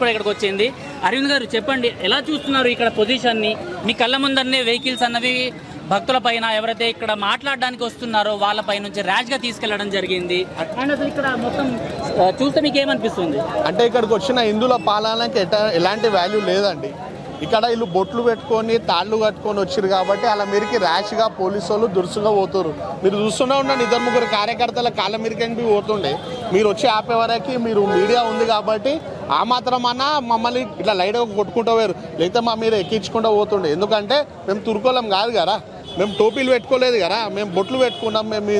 కూడా ఇక్కడికి వచ్చింది. అరవింద్ గారు చెప్పండి ఎలా చూస్తున్నారు ఇక్కడ పొజిషన్ని మీ కళ్ళ ముందన్నే వెహికల్స్ అన్నవి భక్తుల పైన ఎవరైతే ఇక్కడ మాట్లాడడానికి వస్తున్నారో వాళ్ళపై నుంచి ర్యాష్గా తీసుకెళ్ళడం జరిగింది. అండ్ అసలు ఇక్కడ మొత్తం చూస్తే మీకు ఏమనిపిస్తుంది? అంటే ఇక్కడికి వచ్చిన హిందువుల పాలనకి ఎలాంటి వాల్యూ లేదండి. ఇక్కడ వీళ్ళు బొట్లు పెట్టుకొని తాళ్ళు కట్టుకొని వచ్చారు కాబట్టి అలా మీరికి ర్యాష్గా పోలీసు వాళ్ళు దురుసుగా పోతారు మీరు చూస్తూనే ఉండండి ఇద్దరు ముగ్గురు కార్యకర్తల కాళ్ళ మీరికి పోతుండే. మీరు వచ్చి ఆపే వరకు మీరు మీడియా ఉంది కాబట్టి ఆ మాత్రం అన్న మమ్మల్ని ఇట్లా లైట్ కొట్టుకుంటూ పోయారు. లేకపోతే మా మీరు ఎక్కించుకుంటూ పోతుండే. ఎందుకంటే మేము తురుకోలం కాదు కదా. మేము టోపీలు పెట్టుకోలేదు కదా. మేము బొట్లు పెట్టుకున్నాం. మేము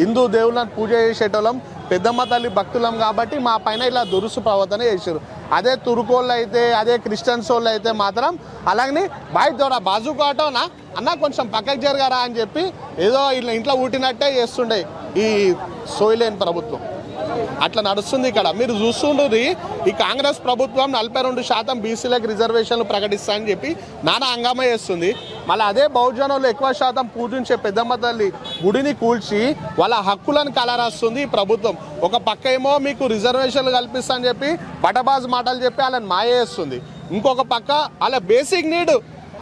హిందూ దేవుళ్ళని పూజ చేసేటోళ్ళం. పెద్దమ్మ తల్లి భక్తులం కాబట్టి మా పైన ఇలా దురుసు ప్రవర్తన చేశారు అదే తురుకోళ్ళు అయితే అదే క్రిస్టియన్స్ వాళ్ళు అయితే మాత్రం అలాగనే బాయ్ ద్వారా బాజుకు ఆటోనా? అన్న కొంచెం పక్కకు జరగారా అని చెప్పి ఏదో ఇట్లా ఇంట్లో ఊటినట్టే చేస్తుండే ఈ సోయిలేని ప్రభుత్వం. అట్లా నడుస్తుంది ఇక్కడ. మీరు చూస్తుండ్రి ఈ కాంగ్రెస్ ప్రభుత్వం నలభై రెండు శాతం బీసీలకు రిజర్వేషన్లు ప్రకటిస్తాయని చెప్పి నానా హంగామా చేస్తుంది. మళ్ళీ అదే బహుజనులు ఎక్కువ శాతం పూజించే పెద్దమ్మ తల్లి గుడిని కూల్చి వాళ్ళ హక్కులను కలరాస్తుంది ఈ ప్రభుత్వం. ఒక పక్క ఏమో మీకు రిజర్వేషన్లు కల్పిస్తా అని చెప్పి బటబాజ్ మాటలు చెప్పి వాళ్ళని మాయ చేస్తుంది. ఇంకొక పక్క వాళ్ళ బేసిక్ నీడ్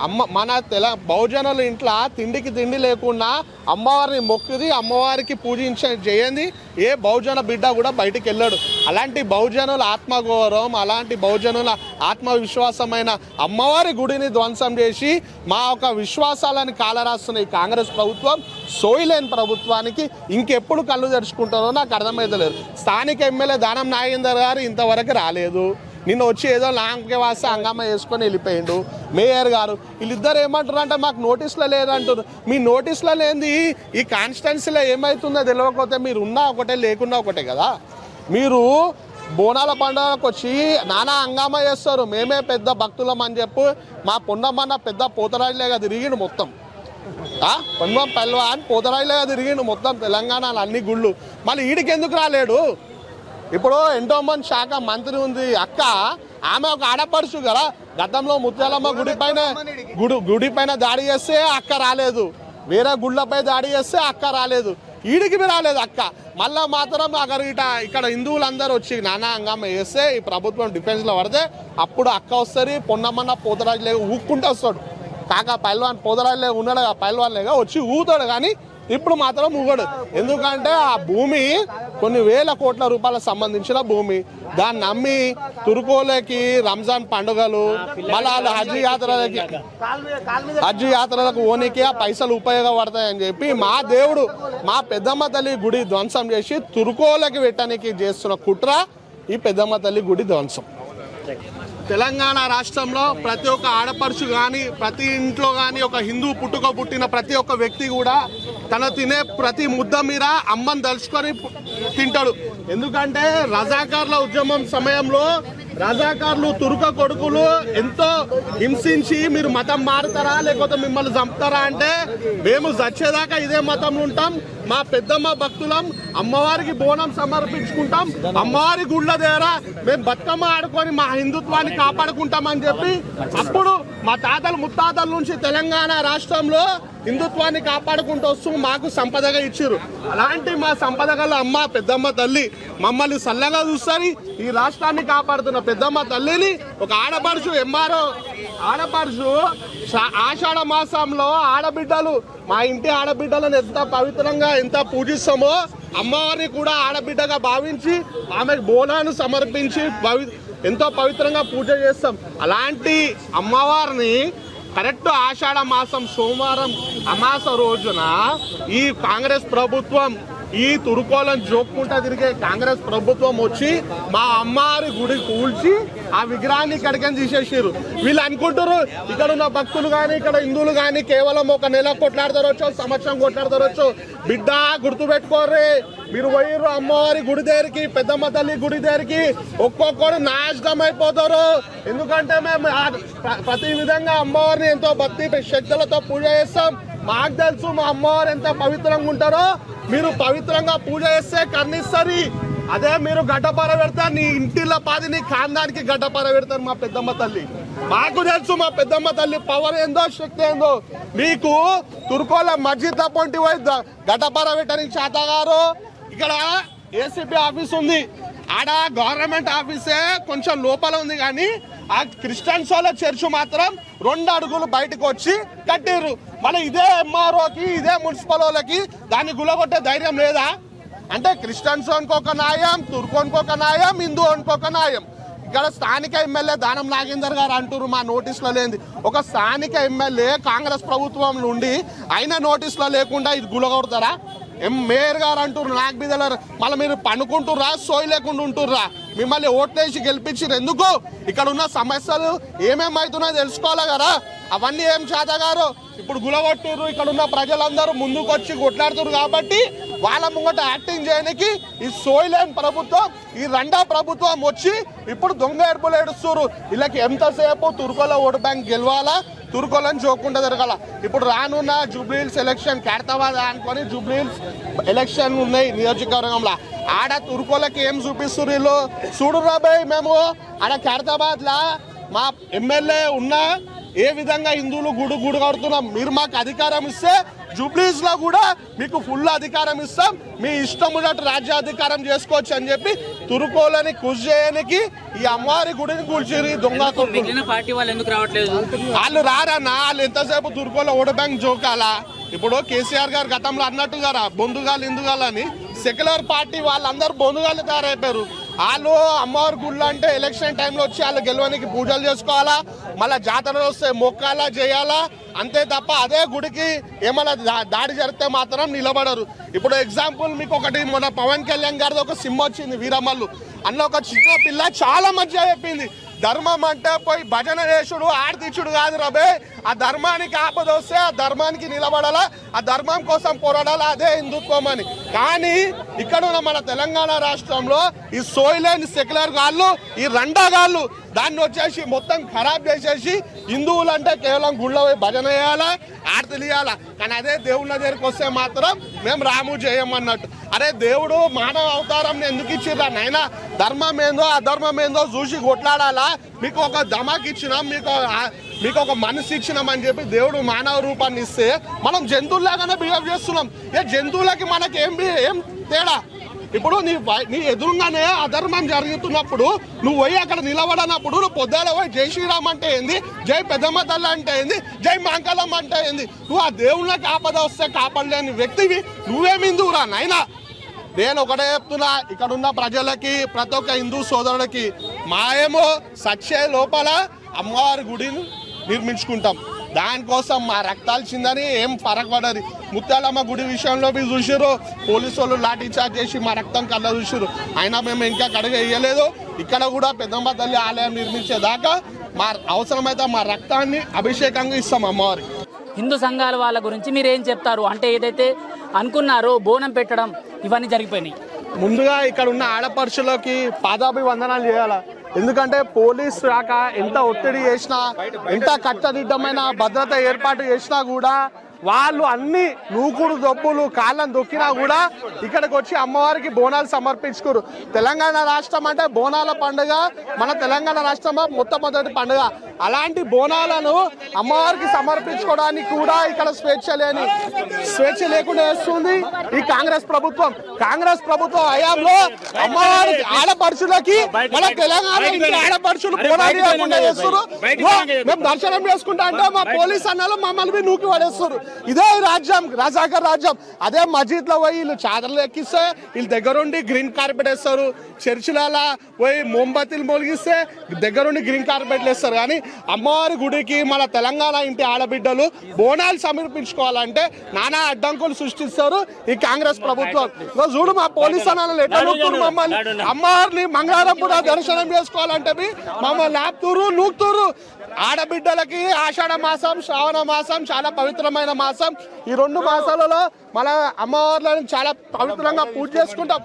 అమ్మ మన తెల బహుజనుల ఇంట్లో తిండికి తిండి లేకుండా అమ్మవారిని మొక్కుది అమ్మవారికి పూజించ చేయండి ఏ బహుజన బిడ్డ కూడా బయటికి వెళ్ళాడు అలాంటి బహుజనుల ఆత్మగౌరవం అలాంటి బహుజనుల ఆత్మవిశ్వాసమైన అమ్మవారి గుడిని ధ్వంసం చేసి మా యొక్క విశ్వాసాలను కాలరాస్తున్న ఈ కాంగ్రెస్ ప్రభుత్వం సోయిలేని ప్రభుత్వానికి ఇంకెప్పుడు కళ్ళు తెరుచుకుంటారో నాకు అర్థమైతలేదు. స్థానిక ఎమ్మెల్యే దానం నాగేందర్ గారు ఇంతవరకు రాలేదు. నిన్న వచ్చి ఏదో లాంగ్కి వాస్తే హంగామా వేసుకొని వెళ్ళిపోయిండు. మేయర్ గారు వీళ్ళిద్దరు ఏమంటారు అంటే మాకు నోటీసులో లేదంటారు మీ నోటీసులో లేనిది ఈ కాన్స్టిట్యున్సీలో ఏమవుతుందో తెలియకపోతే మీరు ఉన్నా ఒకటే లేకున్నా ఒకటే కదా. మీరు బోనాల పండుగకు వచ్చి నానా హంగామా చేస్తారు మేమే పెద్ద భక్తులం అని చెప్పు మా పొన్నమ్మన్న పెద్ద పోతరాజులేగా తిరిగిండు మొత్తం. ఆ? పొన్నం అని పోతరాజులేగా తిరిగిండు మొత్తం తెలంగాణలో అన్ని గుళ్ళు. మళ్ళీ ఈడికి ఎందుకు రాలేడు? ఇప్పుడు ఎండోమెంట్ శాఖ మంత్రి ఉంది. అక్క ఆమె ఒక ఆడపడుచు కదా. గతంలో ముత్యాలమ్మ గుడి పైన గుడి గుడి పైన దాడి చేస్తే అక్క రాలేదు. వేరే గుళ్ళపై దాడి చేస్తే అక్క రాలేదు. ఈడికి మీ రాలేదు అక్క. మళ్ళా మాత్రం అక్కడ ఇట ఇక్కడ హిందువులందరూ వచ్చి నానా అంగమ్మ చేస్తే ఈ ప్రభుత్వం డిఫెన్స్లో పడితే అప్పుడు అక్క వస్తుంది పొన్నమ్మన్న పోతరాజు లేక ఊక్కుంటూ వస్తాడు. కాక పైల్వాన్ పోతరాజు లేక ఉన్నాడు ఆ పైల్వాన్ లేక వచ్చి ఊతాడు కానీ ఇప్పుడు మాత్రం ముగడు ఎందుకంటే ఆ భూమి కొన్ని వేల కోట్ల రూపాయలకు సంబంధించిన భూమి. దాన్ని నమ్మి తురుకోలకి రంజాన్ పండుగలు మళ్ళీ హజ్ యాత్రలకి హజ్ యాత్రలకు ఓనికి ఆ పైసలు ఉపయోగపడతాయని చెప్పి మా దేవుడు మా పెద్దమ్మ తల్లి గుడి ధ్వంసం చేసి తురుకోలకి పెట్టడానికి చేస్తున్న కుట్ర ఈ పెద్దమ్మ తల్లి గుడి ధ్వంసం. తెలంగాణ రాష్ట్రంలో ప్రతి ఒక్క ఆడపడుచు కానీ ప్రతి ఇంట్లో కానీ ఒక హిందూ పుట్టుక పుట్టిన ప్రతి ఒక్క వ్యక్తి కూడా తన తినే ప్రతి ముద్ద మీద అమ్మని దలుచుకొని తింటాడు. ఎందుకంటే రజాకార్ల ఉద్యమం సమయంలో రజాకారులు తురుక కొడుకులు ఎంతో హింసించి మీరు మతం మారుతారా లేకపోతే మిమ్మల్ని చంపుతారా అంటే మేము చచ్చేదాకా ఇదే మతంలో ఉంటాం. మా పెద్దమ్మ భక్తులం అమ్మవారికి బోనం సమర్పించుకుంటాం. అమ్మవారి గుళ్ళ దగ్గర మేము బతుకమ్మ ఆడుకొని మా హిందుత్వాన్ని కాపాడుకుంటామని చెప్పి అప్పుడు మా తాతలు ముత్తాతల నుంచి తెలంగాణ రాష్ట్రంలో హిందుత్వాన్ని కాపాడుకుంటూ వస్తూ మాకు సంపదగా ఇచ్చారు. అలాంటి మా సంపద గల అమ్మ పెద్దమ్మ తల్లి మమ్మల్ని సల్లగా చూస్తుంది ఈ రాష్ట్రాన్ని కాపాడుతున్న పెద్దమ్మ తల్లిని ఒక ఆడపడుచు ఎంఆర్ఓ ఆడపడుచు ఆషాఢ మాసంలో ఆడబిడ్డలు మా ఇంటి ఆడబిడ్డలను ఎంత పవిత్రంగా ఎంత పూజిస్తామో అమ్మవారిని కూడా ఆడబిడ్డగా భావించి ఆమెకు బోనాన్ని సమర్పించి పవి ఎంతో పవిత్రంగా పూజ చేస్తాం. అలాంటి అమ్మవారిని కరెక్ట్ ఆషాఢ మాసం సోమవారం అమాస రోజున ఈ కాంగ్రెస్ ప్రభుత్వం ఈ తురుకోలను జోక్కుంటా తిరిగే కాంగ్రెస్ ప్రభుత్వం వచ్చి మా అమ్మారి గుడి కూల్చి ఆ విగ్రహాన్ని ఇక్కడికని తీసేసారు వీళ్ళు అనుకుంటారు ఇక్కడ ఉన్న భక్తులు కానీ ఇక్కడ హిందువులు కానీ కేవలం ఒక నెల కొట్లాడతారొచ్చు సంవత్సరం కొట్లాడతారొచ్చు బిడ్డ గుర్తుపెట్టుకోర్రి. మీరు పోయిర్రు అమ్మవారి గుడి దగ్గరికి పెద్దమ్మ తల్లి గుడి దగ్గరికి ఒక్కొక్కరు నాశనం అయిపోతారు. ఎందుకంటే మేము ప్రతి విధంగా అమ్మవారిని ఎంతో భక్తి శక్తులతో పూజ చేస్తాం. మాకు తెలుసు మా అమ్మవారు ఎంత పవిత్రంగా ఉంటారో. మీరు పవిత్రంగా పూజ చేస్తే కర్ణిస్తుంది అదే మీరు గడ్డపార పెడతారు నీ ఇంటిలో పాది నీ కాందానికి గడ్డపార పెడతారు మా పెద్దమ్మ తల్లి. మాకు తెలుసు మా పెద్దమ్మ తల్లి పవర్ ఏందో శక్తి ఏందో. మీకు తుర్కోల మస్జిద్ తప్పంటి పోయి గడ్డపార పెట్టడానికి చేత గారు. ఇక్కడ ఏసీపీ ఆఫీస్ ఉంది. ఆడ గవర్నమెంట్ ఆఫీసే కొంచెం లోపల ఉంది కానీ ఆ క్రిస్టియన్స్ వాళ్ళ చర్చ్ మాత్రం రెండు అడుగులు బయటకు వచ్చి కట్టారు మన ఇదే ఎంఆర్ఓకి ఇదే మున్సిపల్ వాళ్ళకి దాన్ని గులగొట్టే ధైర్యం లేదా? అంటే క్రిస్టియన్స్ అనుకోక న్యాయం తుర్కు అనుకోక న్యాయం హిందూ అనుకోక న్యాయం. ఇక్కడ స్థానిక ఎమ్మెల్యే దానం నాగేందర్ గారు అంటారు మా నోటీసులో లేనిది. ఒక స్థానిక ఎమ్మెల్యే కాంగ్రెస్ ప్రభుత్వం నుండి అయిన నోటీసులో లేకుండా ఇది గులగొడతారా? ఎం మేయర్ గారు అంటున్నారు? నాకు మీద మళ్ళీ మీరు పండుకుంటుర్రా సోయి లేకుండా ఉంటుర్రా? మిమ్మల్ని ఓట్లేసి గెలిపించారు ఎందుకు? ఇక్కడ ఉన్న సమస్యలు ఏమేమవుతున్నాయో తెలుసుకోవాలి కదా? అవన్నీ ఏం చేతగారు ఇప్పుడు గులగొట్టిర్రు ఇక్కడ ఉన్న ప్రజలందరూ ముందుకు వచ్చి కొట్లాడుతున్నారు కాబట్టి వాళ్ళ ముంగట యాక్టింగ్ చేయడానికి ఈ సోయిలేన్ ప్రభుత్వం ఈ రెండో ప్రభుత్వం వచ్చి ఇప్పుడు దొంగ ఏడుపులు ఏడుస్తున్నారు వీళ్ళకి ఎంతసేపు తుర్కోలో ఓటు బ్యాంక్ గెలవాలా? తురుకోలని చూడకుండా జరగాల. ఇప్పుడు రానున్న జూబ్లీహిల్స్ ఎలక్షన్ ఖైరతాబాద్ అనుకొని జూబ్లీహిల్స్ ఎలక్షన్ ఉన్నాయి నియోజకవర్గంలో. ఆడ తుర్కోలకి ఏం చూపిస్తున్నారు వీళ్ళు? చూడు రాబాయ్ మేము ఆడ ఖైరతాబాద్ మా ఎమ్మెల్యే ఉన్నా ఏ విధంగా హిందువులు గుడు గుడి కడుతున్నాం? మీరు మాకు అధికారం ఇస్తే జూబ్లీస్లో కూడా మీకు ఫుల్ అధికారం ఇస్తాం. మీ ఇష్టం ఉన్నట్టు రాజ్యాధికారం చేసుకోవచ్చు అని చెప్పి తురుకోలని కృషి చేయడానికి ఈ అమ్మవారి గుడిని కూల్చిరి దొంగ పార్టీ వాళ్ళు ఎందుకు రావట్లేదు? వాళ్ళు రారన్నా వాళ్ళు ఎంతసేపు తుర్కోలో ఓటు బ్యాంక్ జోకాలా? ఇప్పుడు కేసీఆర్ గారు గతంలో అన్నట్టు గారా బొందుగాలు ఇందుగాలు అని సెక్యులర్ పార్టీ వాళ్ళందరూ బొందుగాలు తయారైపోయారు. వాళ్ళు అమ్మవారి గుళ్ళు అంటే ఎలక్షన్ టైంలో వచ్చి వాళ్ళు గెలవనికి పూజలు చేసుకోవాలా? మళ్ళీ జాతరలు వస్తే మొక్కాలా చేయాలా? అంతే తప్ప అదే గుడికి ఏమైనా దా- దాడి జరిగితే మాత్రం నిలబడరు. ఇప్పుడు ఎగ్జాంపుల్ మీకు ఒకటి మన పవన్ కళ్యాణ్ గారిది ఒక సిమ్ వచ్చింది వీరమ్మలు అన్న ఒక చిన్న పిల్ల చాలా మంచిగా చెప్పింది. ధర్మం అంటే పోయి భజన చేసుడు ఆడతీచుడు కాదు రబే ఆ ధర్మానికి ఆపద వస్తే ఆ ధర్మానికి నిలబడాలా ఆ ధర్మం కోసం పోరాడాలా అదే హిందుత్వం అని కానీ ఇక్కడ ఉన్న మన తెలంగాణ రాష్ట్రంలో ఈ సోయిలేని సెక్యులర్ గాళ్ళు ఈ రండగాళ్ళు దాన్ని వచ్చేసి మొత్తం ఖరాబ్ చేసేసి హిందువులు అంటే కేవలం గుళ్ళ పోయి భజన వేయాలా ఆరతి ఇవ్వాలా కానీ అదే దేవుళ్ళ దగ్గరికి వస్తే మాత్రం మేము రాము చేయమన్నట్టు అరే దేవుడు మానవ అవతారం ఎందుకు ఇచ్చిరా నాయన ధర్మం ఏందో అధర్మం ఏందో చూసి కొట్లాడాలా? మీకు ఒక ధమాక్ ఇచ్చినాం మీకు మీకు ఒక మనసు ఇచ్చినామని చెప్పి దేవుడు మానవ రూపాన్ని ఇస్తే మనం జంతువులాగానే బిహేవ్ చేస్తున్నాం. ఏ జంతువులకి మనకి ఏం ఏం తేడా? ఇప్పుడు నీ వై- నీ ఎదురుగానే అధర్మం జరుగుతున్నప్పుడు నువ్వు పోయి అక్కడ నిలబడనప్పుడు నువ్వు పొద్దున పోయి జై శ్రీరామ్ అంటే ఏంది? జై పెద్దమ్మ తల్లి అంటే ఏంది? జై మాంకలం అంటే ఏంది? నువ్వు ఆ దేవుళ్ళకి ఆపద వస్తే కాపాడలేని వ్యక్తివి నువ్వేమిందువురా నాయనా? నేను ఒకటే చెప్తున్నా ఇక్కడ ఉన్న ప్రజలకి ప్రతి ఒక్క హిందూ సోదరులకి మాయేమో సచ్చే లోపల అమ్మవారి గుడిని నిర్మించుకుంటాం. దానికోసం మా రక్తాలు చిందని ఏం ఫరక్ పడదు ముత్యాలమ్మ గుడి విషయంలో మీరు చూసారు పోలీసు వాళ్ళు లాఠీ చార్జ్ చేసి మా రక్తం కళ్ళ చూసారు అయినా మేము ఇంకా కడుగు వేయలేదు. ఇక్కడ కూడా పెద్దమ్మ తల్లి ఆలయం నిర్మించేదాకా మా అవసరమైతే మా రక్తాన్ని అభిషేకంగా ఇస్తాం అమ్మవారికి. హిందూ సంఘాల వాళ్ళ గురించి మీరు ఏం చెప్తారు? అంటే ఏదైతే అనుకున్నారో బోనం పెట్టడం ఇవన్నీ జరిగిపోయినాయి. ముందుగా ఇక్కడ ఉన్న ఆడపడుచులకి పాదాభివందనాలు చేయాల? ఎందుకంటే పోలీస్ శాఖ ఎంత ఒత్తిడి చేసినా ఎంత కట్టదిట్టమైన భద్రత ఏర్పాటు చేసినా కూడా వాళ్ళు అన్ని నూకుడు దొప్పులు కాళ్ళని దొక్కినా కూడా ఇక్కడికి వచ్చి అమ్మవారికి బోనాలు సమర్పించుకోరు. తెలంగాణ రాష్ట్రం అంటే బోనాల పండుగ మన తెలంగాణ రాష్ట్రం మొట్టమొదటి పండుగ. అలాంటి బోనాలను అమ్మవారికి సమర్పించుకోవడానికి కూడా ఇక్కడ స్వేచ్ఛ లేని స్వేచ్ఛ లేకుండా చేస్తుంది ఈ కాంగ్రెస్ ప్రభుత్వం. కాంగ్రెస్ ప్రభుత్వం హయాంలో అమ్మవారి ఆడపడుచులకి మన తెలంగాణ ఆడపడుచులు బోనాలు లేకుండా చేస్తారు మేము దర్శనం చేసుకుంటా అంటే మా పోలీస్ అన్నలు మమ్మల్ని నూకి పడేస్తారు ఇదే రాజ్యం రాజాకర్ రాజ్యం. అదే మస్జిద్లో పోయి వీళ్ళు చాదర్లు ఎక్కిస్తే వీళ్ళు దగ్గరుండి గ్రీన్ కార్పెట్ వేస్తారు. చర్చిలలో పోయి మోంబత్తిలు మొలిగిస్తే దగ్గరుండి గ్రీన్ కార్పెట్లు వేస్తారు. కానీ అమ్మవారి గుడికి మన తెలంగాణ ఇంటి ఆడబిడ్డలు బోనాలు సమర్పించుకోవాలంటే నానా అడ్డంకులు సృష్టిస్తారు ఈ కాంగ్రెస్ ప్రభుత్వం. చూడు మా పోలీస్ అన్నలు ఎట్లా మమ్మల్ని. అమ్మవారిని మంగళవారం కూడా దర్శనం చేసుకోవాలంటే మమ్మల్ని లేపుతురు నూకుతురు. ఆడబిడ్డలకి ఆషాఢ మాసం శ్రావణ మాసం చాలా పవిత్రమైన మాసం. ఈ రెండు మాసాలలో మన అమ్మవార్లను చాలా పవిత్రంగా పూజ చేసుకుంటాం.